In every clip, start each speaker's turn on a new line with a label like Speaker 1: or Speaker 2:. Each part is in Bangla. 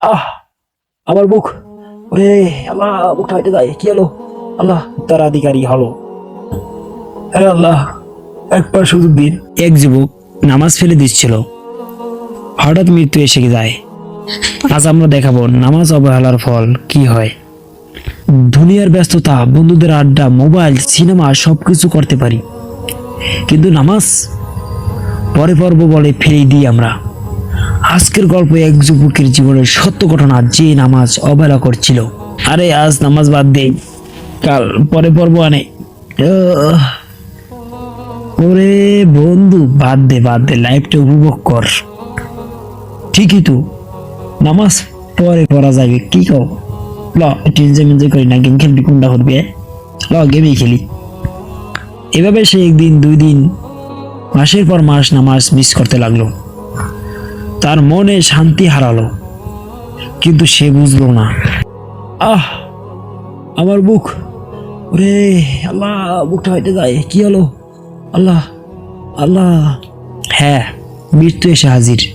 Speaker 1: আহ, আমার বুক। ওরে, আল্লাহ, বুকটা হইতে যায় কি হলো? আল্লাহ উত্তরাধিকারী হলো। আল্লাহ একবার সুযোগ দিন
Speaker 2: এক যুবক নামাজ ফেলে দিচ্ছিল। হঠাৎ মৃত্যু এসে যায়? আজ আমরা দেখাবো নামাজ অবহেলার ফল কি হয়। দুনিয়ার ব্যস্ততা, বন্ধুদের আড্ডা, মোবাইল, সিনেমা, সবকিছু করতে পারি। কিন্তু নামাজ পরে পর্ব বলে ফেলে দিই আমরা। আজকের গল্প এক যুবকের জীবনের সত্য ঘটনা যে নামাজ অবহেলা করছিল। আরে, আজ নামাজ বাদ দেই কাল পরে পর্ব আনে। ওরে বন্ধু, বাদ দে বাদ দে, লাইফটা উপভোগ কর। ঠিকই তো। নামাজ পরে পড়া যাবে, কি কও? ল, একটু এনজয় করি না গেম খেলবি, কোনটা করবি ল গেমই খেলি। এভাবে সে একদিন, দুই দিন, মাসের পর মাস নামাজ মিস করতে লাগল। তার মনে শান্তি হারালো। কিন্তু সে বুঝলো না।
Speaker 1: আহ, আমার বুক। ওরে আল্লাহ, বুকটা হইতে যায়। কি হলো? আল্লাহ আল্লাহ।
Speaker 2: হ্যাঁ মৃত্যু এসে হাজির।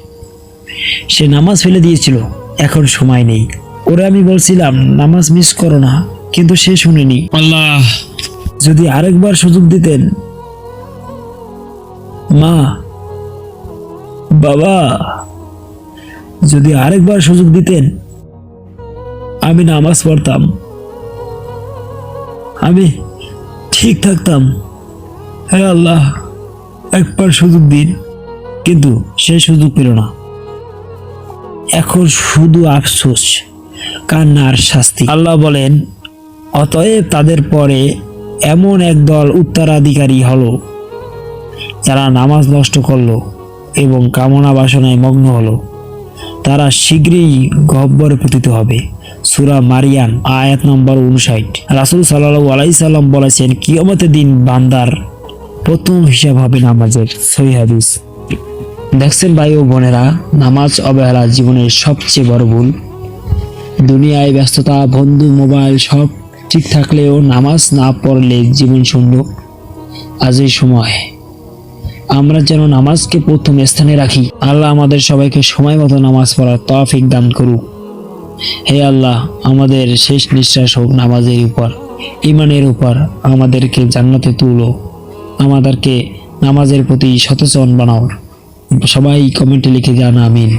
Speaker 2: সে নামাজ ফেলে দিয়েছিল। এখন সময় নেই। ওরে আমি বলছিলাম, নামাজ মিস করো না। কিন্তু সে শুনেনি। আল্লাহ, যদি আরেকবার সুযোগ দিতেন। মা, বাবা যদি আরেকবার সুযোগ দিতেন, আমি নামাজ পড়তাম। আমি ঠিক থাকতাম। হে আল্লাহ, একবার সুযোগ দিন। কিন্তু সে সুযোগ পেল না। এখন শুধু আফসোস কান্নার শাস্তি। আল্লাহ বলেন, অতএব তাদের পরে এমন এক দল উত্তরাধিকারী হলো, যারা নামাজ নষ্ট করল এবং কামনা বাসনায় মগ্ন হলো। তারা শীঘ্রই গহ্বরে পতিত হবে। সুরা মারিয়ান আয়াত নম্বর উনষাট রাসুল সাল্লাহ আলাইসাল্লাম বলেছেন, কিয়মতের দিন বান্দার প্রথম হিসাব হবে নামাজের সহি হাদিস। দেখছেন ভাই ও বোনেরা, নামাজ অবহেলা জীবনের সবচেয়ে বড় ভুল। দুনিয়ায় ব্যস্ততা, বন্ধু, মোবাইল সব ঠিক থাকলেও নামাজ না পড়লে জীবন শূন্য। আজ এই সময়। আমরা যেন নামাজকে প্রথম স্থানে রাখি। আল্লাহ আমাদের সবাইকে সময় মতো নামাজ পড়ার তফিক দান করুক। হে আল্লাহ, আমাদের শেষ নিঃশ্বাস হোক নামাজের উপর। ইমানের উপর আমাদেরকে জান্নাতে তুলো। আমাদেরকে নামাজের প্রতি সচেতন বানাও। সবাই কমেন্টে লিখে জানা আমিন।